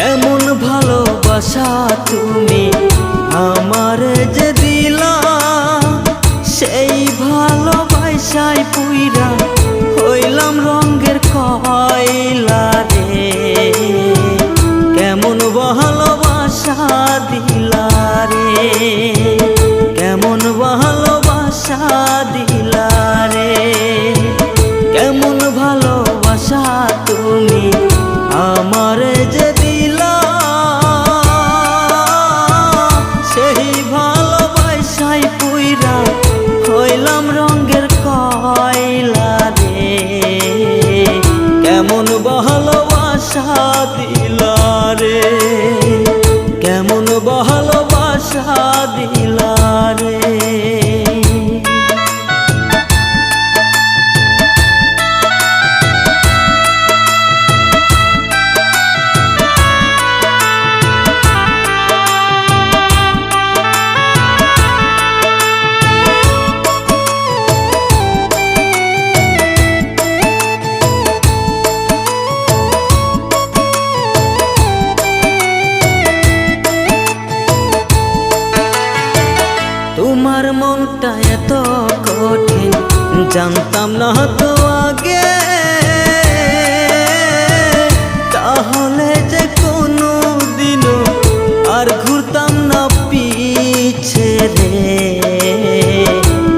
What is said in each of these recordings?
কেমন ভালোবাসা তুমি আমার যে দিলা সেই ভালোবাসায় পুইরা হইলাম রঙের কয়লা দিল জীবনটা এত কঠিন, জানতাম না তো আগে। তাহলে যে কোনো দিনও আর ঘুরতাম না পিছে রে।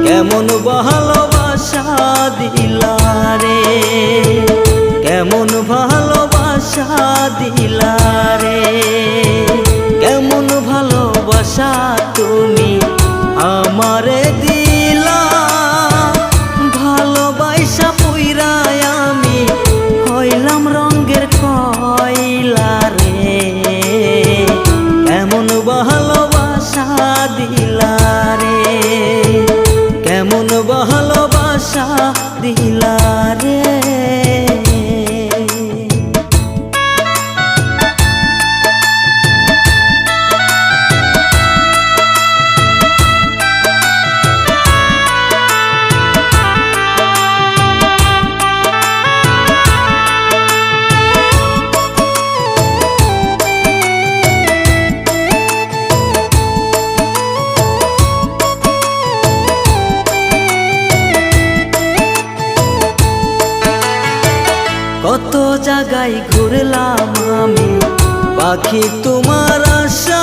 কেমন বাহা কত জায়গায় ঘুরলাম আমি পাখি তোমার আশা।